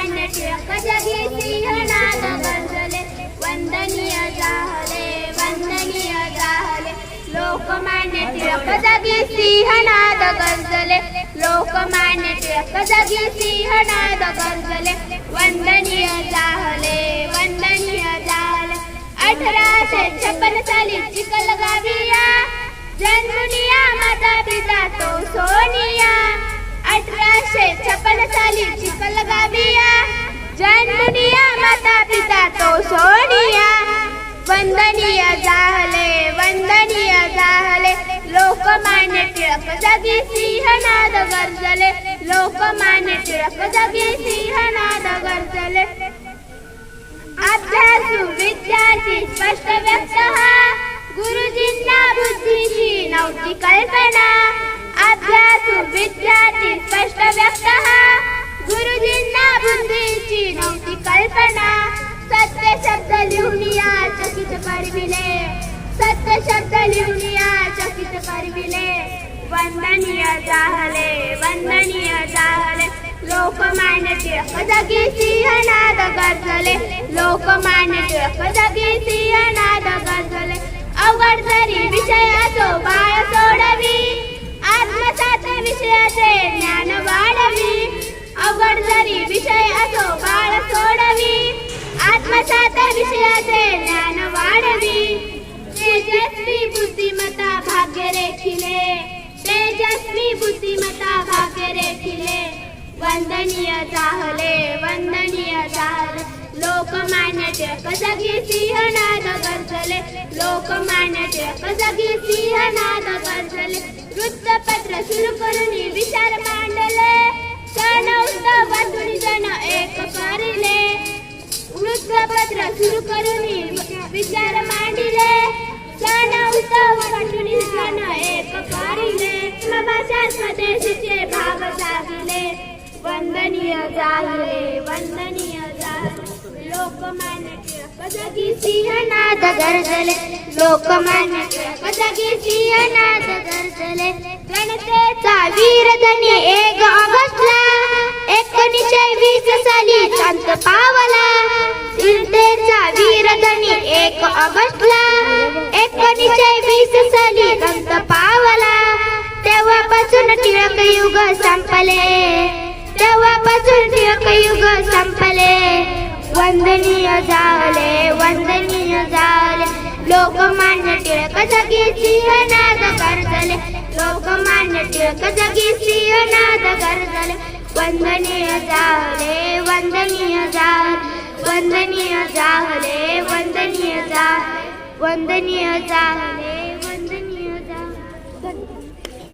लोकमान्य टिळक जगी सिंहनाद गरजले वंदनीय जाहले वंदनीय जाहले। लोकमान्य टिळक जगी सिंहनाद गरजले लोकमान्य टिळक जगी सिंहनाद गरजले वंदनीय जाहले वंदनीय जाहले। अठराशे छप्पन साली चिखल गाविया जन्मुनिया माता पिता तो सोनिया। अठराशे छप्पन साली चिखल गाविया माता पिता तो सोनिया। वंदनीय जाहले वंदनीय जाहले। लोकमान्य टिळक जगी सिंहनाद गरजले। लोकमान्य टिळक जगी सिंहनाद गरजले। अभ्यासू विद्यार्थी स्पष्ट व्यक्त हा। गुरुजींना बुद्धीची नव्हती कल्पना। अभ्यासू विद्यार्थी स्पष्ट व्यक्त लिहून या चकित करविले. सत्य शब्द लिहून या चकित करविले. वंदनीय जाहले वंदनीय जाहले. लोकमान्य टिळक जगी सिंहनाद गजले. लोकमान्य टिळक जगी सिंहनाद गजले. अवघड जरी विषयाचो बाळ सोडवी. आत्मसात विषयाचे विषयाचे ज्ञान वाढवी. तेजस्वी बुद्धिमत्ता भाग्य रेखिले. तेजस्वी बुद्धिमत्ता भाग्य रेखिले. वंदनीय चाहले वंदनीय चाहले. लोकमान्य टिळक जगी सिंहनाद गरजले. लोकमान्य टिळक जगी सिंहनाद गरजले. वृत्तपत्र सुरू करून विचार मांडले. वृत्तपत्र सुरू करून विचार मांडिले. सण उत्सव वाटून जण एक पारिले. भाषा स्वदेशीचे भाव जागले वंदनीय जाहले वंदनीय लोकमान्य टिळक सिंहनाद गरजले लोकमान्य टिळक सिंहनाद गरजले गणतेचा वीर धनी एक ऑगस्टला एकोणीसशे वीस साली शांत पाव एक ऑगस्टला एकोणीसशे वीस साली अंत पावला. तेव्हापासून टिळक युग संपले. तेव्हापासून टिळक युग संपले. वंदनीय झाले वंदनीय झाले. लोकमान्य टिळक जगी सिंहनाद गरजले. लोकमान्य टिळक जगी सिंहनाद गरजले. वंदनीय झाले वंदनीय झाले. वंदनीय जाहले वंदनीय जा वंदनीय जाहले.